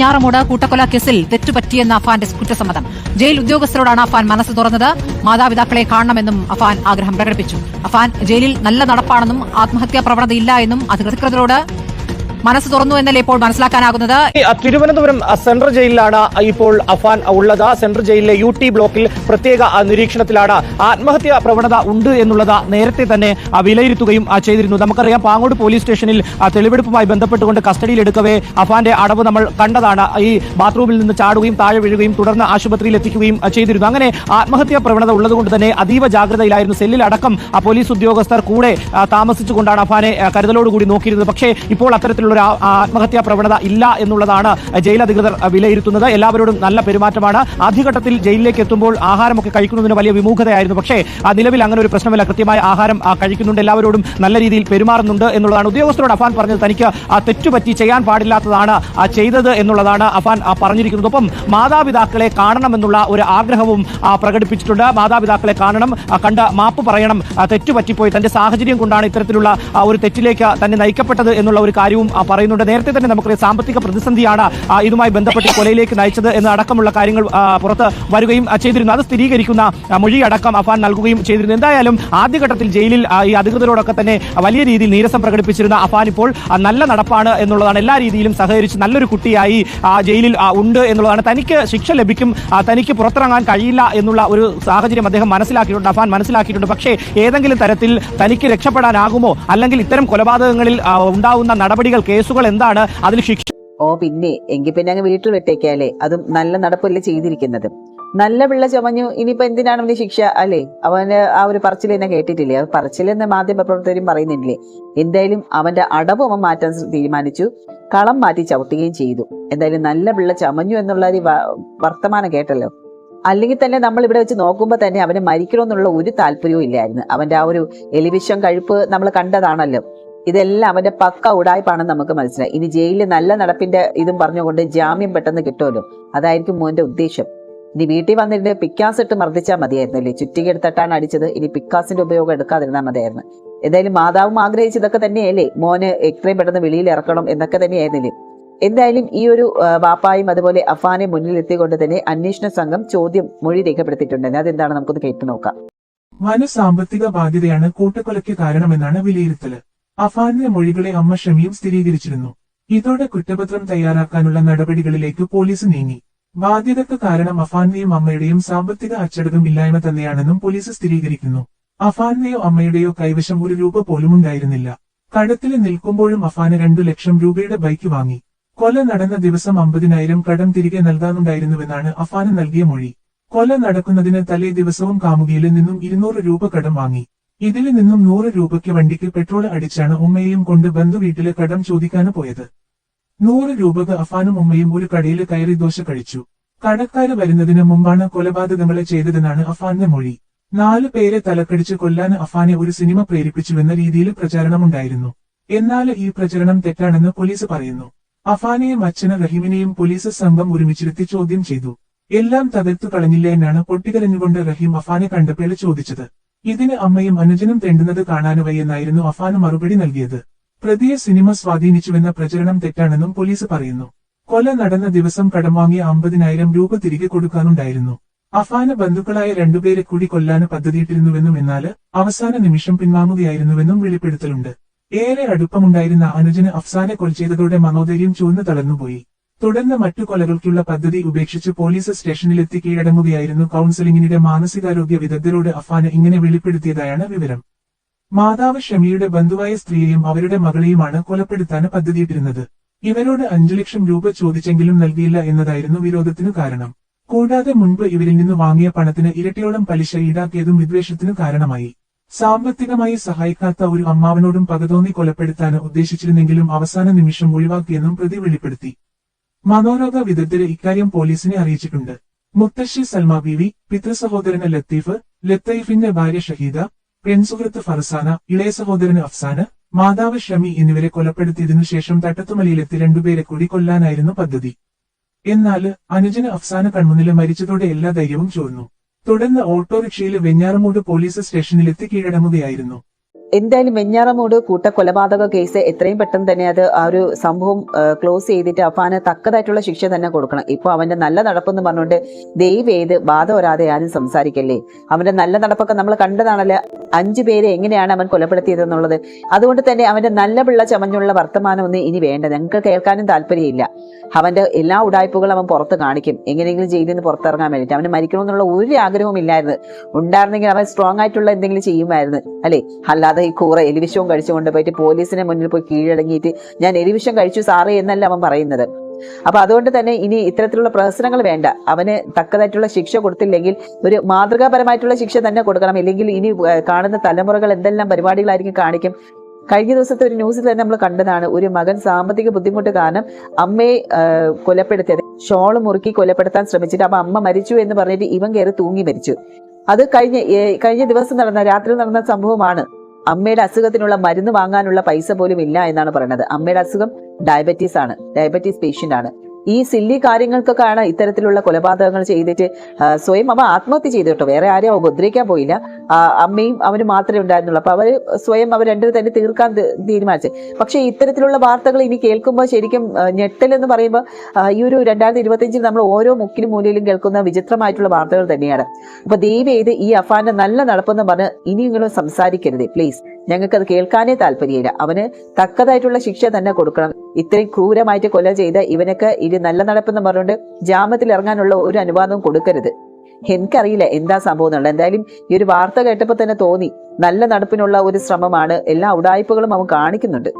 ഞാറമൂട് കൂട്ടക്കൊല കേസിൽ തെറ്റുപറ്റിയെന്ന അഫാന്റെ കുറ്റസമ്മതം. ജയിൽ ഉദ്യോഗസ്ഥരോടാണ് അഫാൻ മനസ്സ് തുറന്നത്. മാതാപിതാക്കളെ കാണണമെന്നും അഫാൻ ആഗ്രഹം പ്രകടിപ്പിച്ചു. അഫാൻ ജയിലിൽ നല്ല നടപ്പാണെന്നും ആത്മഹത്യാ പ്രവണതയില്ല എന്നും അധികൃതരോട് മനസ്സ് തുറന്നു എന്നല്ലേ ഇപ്പോൾ മനസ്സിലാക്കാനാകുന്നത്? തിരുവനന്തപുരം സെൻട്രൽ ജയിലിലാണ് ഇപ്പോൾ അഫാൻ ഉള്ളത്. സെൻട്രൽ ജയിലിലെ യു ടി ബ്ലോക്കിൽ പ്രത്യേക നിരീക്ഷണത്തിലാണ് ആത്മഹത്യാ പ്രവണത ഉണ്ട് എന്നുള്ളത് നേരത്തെ തന്നെ വിലയിരുത്തുകയും ചെയ്തിരുന്നു. നമുക്കറിയാം പാങ്ങോട് പോലീസ് സ്റ്റേഷനിൽ തെളിവെടുപ്പുമായി ബന്ധപ്പെട്ടുകൊണ്ട് കസ്റ്റഡിയിലെടുക്കവേ അഫാന്റെ അടവ് നമ്മൾ കണ്ടതാണ്. ഈ ബാത്റൂമിൽ നിന്ന് ചാടുകയും താഴെ വീഴുകയും തുടർന്ന് ആശുപത്രിയിൽ എത്തിക്കുകയും ചെയ്തിരുന്നു. അങ്ങനെ ആത്മഹത്യാ പ്രവണത ഉള്ളതുകൊണ്ട് തന്നെ അതീവ ജാഗ്രതയിലായിരുന്നു സെല്ലിലടക്കം അടക്കം പോലീസ് ഉദ്യോഗസ്ഥർ കൂടെ താമസിച്ചുകൊണ്ടാണ് അഫാനെ കരുതലോടുകൂടി നോക്കിയിരുന്നത്. പക്ഷേ ഇപ്പോൾ അത്തരത്തിലുള്ള ആ- ആത്മഹത്യാ പ്രവണത ഇല്ല എന്നുള്ളതാണ് ജയിൽ അധികൃതർ വിലയിരുത്തുന്നത്. എല്ലാവരോടും നല്ല പെരുമാറ്റമാണ്. ആദ്യഘട്ടത്തിൽ ജയിലിലേക്ക് എത്തുമ്പോൾ ആഹാരമൊക്കെ കഴിക്കുന്നതിന് വലിയ വിമുഖതയായിരുന്നു. പക്ഷേ നിലവിൽ അങ്ങനെ ഒരു പ്രശ്നമില്ല. കൃത്യമായ ആഹാരം കഴിക്കുന്നുണ്ട്. എല്ലാവരോടും നല്ല രീതിയിൽ പെരുമാറുന്നുണ്ട് എന്നുള്ളതാണ്. ഉദ്യോഗസ്ഥരോട് അഫാൻ പറഞ്ഞത് തനിക്ക് തെറ്റുപറ്റി ചെയ്യാൻ പാടില്ലാത്തതാണ് ചെയ്തത് എന്നുള്ളതാണ് അഫാൻ പറഞ്ഞിരിക്കുന്നത്. ഒപ്പം മാതാപിതാക്കളെ കാണണമെന്നുള്ള ഒരു ആഗ്രഹവും പ്രകടിപ്പിച്ചിട്ടുണ്ട്. മാതാപിതാക്കളെ കാണണം കണ്ട മാപ്പ് പറയണം. തെറ്റുപറ്റിപ്പോയി. തന്റെ സാഹചര്യം കൊണ്ടാണ് ഇത്തരത്തിലുള്ള ഒരു തെറ്റിലേക്ക് തന്നെ നയിക്കപ്പെട്ടത് എന്നുള്ള ഒരു കാര്യവും പറയുന്നുണ്ട്. നേരത്തെ തന്നെ നമുക്കറിയാം സാമ്പത്തിക പ്രതിസന്ധിയാണ് ഇതുമായി ബന്ധപ്പെട്ട് കൊലയിലേക്ക് നയിച്ചത് എന്ന് അടക്കമുള്ള കാര്യങ്ങൾ പുറത്ത് വരികയും ചെയ്തിരുന്നു. അത് സ്ഥിരീകരിക്കുന്ന മൊഴിയടക്കം അഫാൻ നൽകുകയും ചെയ്തിരുന്നു. എന്തായാലും ആദ്യഘട്ടത്തിൽ ജയിലിൽ ഈ അധികൃതരോടൊക്കെ തന്നെ വലിയ രീതിയിൽ നീരസം പ്രകടിപ്പിച്ചിരുന്ന അഫാൻ ഇപ്പോൾ നല്ല നടപ്പാണ് എന്നുള്ളതാണ്. എല്ലാ രീതിയിലും സഹകരിച്ച് നല്ലൊരു കുട്ടിയായി ജയിലിൽ ഉണ്ട് എന്നുള്ളതാണ്. തനിക്ക് ശിക്ഷ ലഭിക്കും തനിക്ക് പുറത്തിറങ്ങാൻ കഴിയില്ല എന്നുള്ള ഒരു സാഹചര്യം അദ്ദേഹം മനസ്സിലാക്കിയിട്ടുണ്ട് അഫാൻ മനസ്സിലാക്കിയിട്ടുണ്ട്. പക്ഷേ ഏതെങ്കിലും തരത്തിൽ തനിക്ക് രക്ഷപ്പെടാനാകുമോ? അല്ലെങ്കിൽ ഇത്തരം കൊലപാതകങ്ങളിൽ ഉണ്ടാവുന്ന നടപടികൾ കേസുകൾ എന്താണ്? അതിൽ ശിക്ഷ ഓ പിന്നെ. എങ്കിൽ പിന്നെ അങ്ങ് വീട്ടിൽ വിട്ടേക്കാല്ലേ? അതും നല്ല നടപ്പല്ലേ ചെയ്തിരിക്കുന്നത്. നല്ല പിള്ള ചമഞ്ഞു ഇനിയിപ്പോ എന്തിനാണ് അവന് ശിക്ഷ? അല്ലേ? അവന് ആ ഒരു പറച്ചിൽ തന്നെ കേട്ടിട്ടില്ലേ? അത് പറച്ചിലെന്ന് മാധ്യമ പ്രവർത്തകരും പറയുന്നില്ലേ? എന്തായാലും അവന്റെ അടവ് അവൻ മാറ്റാൻ തീരുമാനിച്ചു. കളം മാറ്റി ചവിട്ടുകയും ചെയ്തു. എന്തായാലും നല്ല പിള്ള ചമഞ്ഞു എന്നുള്ള ഒരു വർത്തമാനം കേട്ടല്ലോ. അല്ലെങ്കിൽ തന്നെ നമ്മൾ ഇവിടെ വെച്ച് നോക്കുമ്പോൾ തന്നെ അവന് മരിക്കണമെന്നുള്ള ഒരു താല്പര്യവും ഇല്ലായിരുന്നു. അവന്റെ ആ ഒരു എലിവിഷം കഴുപ്പ് നമ്മൾ കണ്ടതാണല്ലോ. ഇതെല്ലാം അവന്റെ പക്ക ഉടായ്പാണെന്ന് നമുക്ക് മനസ്സിലായി. ഇനി ജയിലിൽ നല്ല നടപ്പിന്റെ ഇതും പറഞ്ഞുകൊണ്ട് ജാമ്യം പെട്ടെന്ന് കിട്ടുമല്ലോ? അതായിരിക്കും മോന്റെ ഉദ്ദേശം. ഇനി വീട്ടിൽ വന്നിട്ട് പിക്കാസ് ഇട്ട് മർദ്ദിച്ചാൽ മതിയായിരുന്നു അല്ലേ ചുറ്റിക എടുത്തിട്ടാണ് അടിച്ചത്. ഇനി പിക്കാസിന്റെ ഉപയോഗം എടുക്കാതിരുന്നാൽ മതിയായിരുന്നു. എന്തായാലും മാതാവും ആഗ്രഹിച്ചതൊക്കെ തന്നെയല്ലേ? മോന് എത്രയും പെട്ടെന്ന് വെളിയിൽ ഇറക്കണം എന്നൊക്കെ തന്നെയായിരുന്നില്ലേ? എന്തായാലും ഈ ഒരു വാപ്പായും അതുപോലെ അഫാനെ മുന്നിലെത്തിക്കൊണ്ട് തന്നെ അന്വേഷണ സംഘം ചോദ്യം മൊഴി രേഖപ്പെടുത്തിയിട്ടുണ്ട് അതെന്താണ്? നമുക്കൊന്ന് കേട്ടു നോക്കാം. വന സാമ്പത്തിക ബാധ്യതയാണ് കൂട്ടക്കൊലയ്ക്ക് കാരണമെന്നാണ് വിലയിരുത്തൽ. അഫാന്റെ മൊഴികളെ അമ്മ ഷമിയും സ്ഥിരീകരിച്ചിരുന്നു. ഇതോടെ കുറ്റപത്രം തയ്യാറാക്കാനുള്ള നടപടികളിലേക്ക് പോലീസ് നീങ്ങി. ബാധ്യതക്ക് കാരണം അഫാന്റെയും അമ്മയുടെയും സാമ്പത്തിക അച്ചടക്കം ഇല്ലായ്മ തന്നെയാണെന്നും പോലീസ് സ്ഥിരീകരിക്കുന്നു. അഫാന്റെയോ അമ്മയുടെയോ കൈവശം ഒരു രൂപ പോലും ഉണ്ടായിരുന്നില്ല. കടത്തിൽ നിൽക്കുമ്പോഴും അഫാന് രണ്ടു ലക്ഷം രൂപയുടെ ബൈക്ക് വാങ്ങി. കൊല നടന്ന ദിവസം അമ്പതിനായിരം കടം തിരികെ നൽകാനുണ്ടായിരുന്നുവെന്നാണ് അഫാന് നൽകിയ മൊഴി. കൊല നടക്കുന്നതിന് തലേ ദിവസവും കാമുകിയിൽ നിന്നും ഇരുന്നൂറ് രൂപ കടം വാങ്ങി. ഇതിൽ നിന്നും നൂറ് രൂപയ്ക്ക് വണ്ടിക്ക് പെട്രോൾ അടിച്ചാണ് ഉമ്മയെയും കൊണ്ട് ബന്ധു വീട്ടിലെ കടം ചോദിക്കാന് പോയത്. നൂറ് രൂപക്ക് അഫാനും ഉമ്മയും ഒരു കടയിൽ കയറി ദോശ കഴിച്ചു. കടക്കാര് വരുന്നതിന് മുമ്പാണ് കൊലപാതകങ്ങളെ ചെയ്തതെന്നാണ് അഫാന്റെ മൊഴി. നാല് പേരെ തലക്കടിച്ച് കൊല്ലാൻ അഫാനെ ഒരു സിനിമ പ്രേരിപ്പിച്ചുവെന്ന രീതിയിൽ പ്രചാരണമുണ്ടായിരുന്നു. എന്നാൽ ഈ പ്രചരണം തെറ്റാണെന്ന് പോലീസ് പറയുന്നു. അഫാനെയും അച്ഛന് റഹീമിനെയും പോലീസ് സംഘം ഒരുമിച്ചിരുത്തി ചോദ്യം ചെയ്തു. എല്ലാം തകർത്തു കളഞ്ഞില്ല എന്നാണ് പൊട്ടിക്കരഞ്ഞുകൊണ്ട് റഹീം അഫാനെ കണ്ടപ്പോൾ ചോദിച്ചത്. ഇതിന് അമ്മയും അനുജനും തെണ്ടുന്നത് കാണാനുവയെന്നായിരുന്നു അഫാന് മറുപടി നൽകിയത്. പ്രതിയെ സിനിമ സ്വാധീനിച്ചുവെന്ന പ്രചരണം തെറ്റാണെന്നും പോലീസ് പറയുന്നു. കൊല നടന്ന ദിവസം കടം വാങ്ങിയ അമ്പതിനായിരം രൂപ തിരികെ കൊടുക്കാനുണ്ടായിരുന്നു. അഫാന് ബന്ധുക്കളായ രണ്ടുപേരെ കൂടി കൊല്ലാന് പദ്ധതിയിട്ടിരുന്നുവെന്നും എന്നാൽ അവസാന നിമിഷം പിൻവാങ്ങുകയായിരുന്നുവെന്നും വെളിപ്പെടുത്തലുണ്ട്. ഏറെ അടുപ്പമുണ്ടായിരുന്ന അനുജന് അഫ്സാനെ കൊൽ ചെയ്തതോടെ മനോധൈര്യം ചുവന്നു തളർന്നുപോയി തുടർന്ന് മറ്റു കൊലകൾക്കുള്ള പദ്ധതി ഉപേക്ഷിച്ച് പോലീസ് സ്റ്റേഷനിലെത്തി കീഴടങ്ങുകയായിരുന്നു കൌൺസിലിംഗിനിടെ മാനസികാരോഗ്യ വിദഗ്ധരോട് അഫാന് ഇങ്ങനെ വെളിപ്പെടുത്തിയതായാണ് വിവരം. മാതാവ് ഷമിയുടെ ബന്ധുവായ സ്ത്രീയെയും അവരുടെ മകളെയുമാണ് കൊലപ്പെടുത്താൻ പദ്ധതിയിട്ടിരുന്നത്. ഇവരോട് അഞ്ചു ലക്ഷം രൂപ ചോദിച്ചെങ്കിലും നൽകിയില്ല എന്നതായിരുന്നു വിരോധത്തിനു കാരണം. കൂടാതെ മുൻപ് ഇവരിൽ നിന്ന് വാങ്ങിയ പണത്തിന് ഇരട്ടിയോളം പലിശ ഈടാക്കിയതും വിദ്വേഷത്തിനു കാരണമായി. സാമ്പത്തികമായി സഹായിക്കാത്ത ഒരു അമ്മാവനോടും പകതോന്നി കൊലപ്പെടുത്താൻ ഉദ്ദേശിച്ചിരുന്നെങ്കിലും അവസാന നിമിഷം ഒഴിവാക്കിയെന്നും പ്രതി വെളിപ്പെടുത്തി. മനോരോഗ വിദഗ്ധര് ഇക്കാര്യം പോലീസിനെ അറിയിച്ചിട്ടുണ്ട്. മുത്തശ്ശി സൽമ ബീവി പിതൃസഹോദരന് ലത്തീഫ് ലത്തീഫിന്റെ ഭാര്യ ഷഹീദ പെൺസുഹൃത്ത് ഫർസാന ഇളയ സഹോദരന് അഫ്സാന മാതാവ് ഷമി എന്നിവരെ കൊലപ്പെടുത്തിയതിനു ശേഷം തട്ടത്തുമലയിലെത്തി രണ്ടുപേരെ കൂടി കൊല്ലാനായിരുന്നു പദ്ധതി. എന്നാൽ അനുജന് അഫ്സാന കൺമുന്നിൽ മരിച്ചതോടെ എല്ലാ ധൈര്യവും ചോർന്നു. തുടർന്ന് ഓട്ടോറിക്ഷയിൽ വെഞ്ഞാറമൂട് പോലീസ് സ്റ്റേഷനിലെത്തി കീഴടങ്ങുകയായിരുന്നു. എന്തായാലും വെഞ്ഞാറമൂട് കൂട്ടക്കൊലപാതക കേസ് എത്രയും പെട്ടെന്ന് തന്നെ അത് ആ ഒരു സംഭവം ക്ലോസ് ചെയ്തിട്ട് അഫാന് തക്കതായിട്ടുള്ള ശിക്ഷ തന്നെ കൊടുക്കണം. ഇപ്പൊ അവന്റെ നല്ല നടപ്പെന്ന് പറഞ്ഞുകൊണ്ട് ദൈവേത് ബാധ വരാതെ ആരും സംസാരിക്കല്ലേ? അവന്റെ നല്ല നടപ്പൊക്കെ നമ്മൾ കണ്ടതാണല്ലോ? അഞ്ചു പേരെ എങ്ങനെയാണ് അവൻ കൊലപ്പെടുത്തിയതെന്നുള്ളത്? അതുകൊണ്ട് തന്നെ അവന്റെ നല്ല പിള്ള ചമഞ്ഞുള്ള വർത്തമാനം ഒന്നും ഇനി വേണ്ട. ഞങ്ങൾക്ക് കേൾക്കാനും താല്പര്യമില്ല. അവന്റെ എല്ലാ ഉടായ്പകളും അവൻ പുറത്ത് കാണിക്കും. എങ്ങനെയെങ്കിലും നിന്ന് പുറത്തിറങ്ങാൻ വേണ്ടിയിട്ട്. അവന് മരിക്കണമെന്നുള്ള ഒരു ആഗ്രഹവും ഇല്ലായിരുന്നു. ഉണ്ടായിരുന്നെങ്കിൽ അവൻ സ്ട്രോങ് ആയിട്ടുള്ള എന്തെങ്കിലും ചെയ്യുമായിരുന്നു. അല്ലേ? അല്ലാതെ ഈ കൂറ എലിവിഷവും കഴിച്ചുകൊണ്ട് പോയിട്ട് പോലീസിനെ മുന്നിൽ പോയി കീഴടങ്ങിയിട്ട് ഞാൻ എലിവിഷം കഴിച്ചു സാറേ എന്നല്ല അവൻ പറയുന്നത്. അപ്പൊ അതുകൊണ്ട് തന്നെ ഇനി ഇത്തരത്തിലുള്ള പ്രഹസനങ്ങൾ വേണ്ട. അവന് തക്കതായിട്ടുള്ള ശിക്ഷ കൊടുത്തില്ലെങ്കിൽ ഒരു മാതൃകാപരമായിട്ടുള്ള ശിക്ഷ തന്നെ കൊടുക്കണം. ഇല്ലെങ്കിൽ ഇനി കാണുന്ന തലമുറകൾ എന്തെല്ലാം പരിപാടികളായിരിക്കും കാണിക്കും. കഴിഞ്ഞ ദിവസത്തെ ഒരു ന്യൂസിൽ തന്നെ നമ്മൾ കണ്ടതാണ് ഒരു മകൻ സാമ്പത്തിക ബുദ്ധിമുട്ട് കാരണം അമ്മയെ കൊലപ്പെടുത്തിയത്. ഷോൾ മുറുക്കി കൊലപ്പെടുത്താൻ ശ്രമിച്ചിട്ട് അപ്പൊ അമ്മ മരിച്ചു എന്ന് പറഞ്ഞിട്ട് ഇവൻ കയറി തൂങ്ങി മരിച്ചു. അത് കഴിഞ്ഞ കഴിഞ്ഞ ദിവസം നടന്ന രാത്രി നടന്ന സംഭവമാണ്. അമ്മയുടെ അസുഖത്തിനുള്ള മരുന്ന് വാങ്ങാനുള്ള പൈസ പോലും ഇല്ല എന്നാണ് പറയുന്നത്. അമ്മയുടെ അസുഖം ഡയബറ്റീസ് ആണ്. ഡയബറ്റീസ് പേഷ്യന്റ് ആണ്. ഈ സില്ലി കാര്യങ്ങൾക്കൊക്കെയാണ് ഇത്തരത്തിലുള്ള കൊലപാതകങ്ങൾ ചെയ്തിട്ട് സ്വയം അവ ആത്മഹത്യ ചെയ്തു കേട്ടോ. വേറെ ആരെയും ഉപദ്രവിക്കാൻ പോയില്ല. അമ്മയും അവന് മാത്രമേ ഉണ്ടായിരുന്നുള്ളൂ. അപ്പൊ അവർ സ്വയം അവർ രണ്ടുപേരും തന്നെ തീർക്കാൻ തീരുമാനിച്ചു. പക്ഷേ ഇത്തരത്തിലുള്ള വാർത്തകൾ ഇനി കേൾക്കുമ്പോൾ ശരിക്കും ഞെട്ടൽ എന്ന് പറയുമ്പോൾ ഈ ഒരു രണ്ടായിരത്തി ഇരുപത്തിയഞ്ചിൽ നമ്മൾ ഓരോ മുക്കിലും മൂലയിലും കേൾക്കുന്ന വിചിത്രമായിട്ടുള്ള വാർത്തകൾ തന്നെയാണ്. അപ്പൊ ദയവ് ചെയ്ത് ഈ അഫാന്റെ നല്ല നടപ്പെന്ന് പറഞ്ഞ് ഇനിയെങ്കിലും സംസാരിക്കരുത് പ്ലീസ്. അത് കേൾക്കാനേ താല്പര്യമില്ല. അവന് തക്കതായിട്ടുള്ള ശിക്ഷ തന്നെ കൊടുക്കണം. ഇത്രയും ക്രൂരമായിട്ട് കൊല ചെയ്ത ഇവനൊക്കെ ഇനി നല്ല നടപ്പെന്ന് പറഞ്ഞുകൊണ്ട് ജാമ്യത്തിൽ ഇറങ്ങാനുള്ള ഒരു അനുവാദവും കൊടുക്കരുത്. എനിക്കറിയില്ല എന്താ സംഭവം എന്നുള്ളത്. എന്തായാലും ഈ ഒരു വാർത്ത കേട്ടപ്പോൾ തന്നെ തോന്നി. നല്ല നടപ്പിനുള്ള ഒരു ശ്രമമാണ്. എല്ലാ ഉടായ്പകളും അവൻ കാണിക്കുന്നുണ്ട്.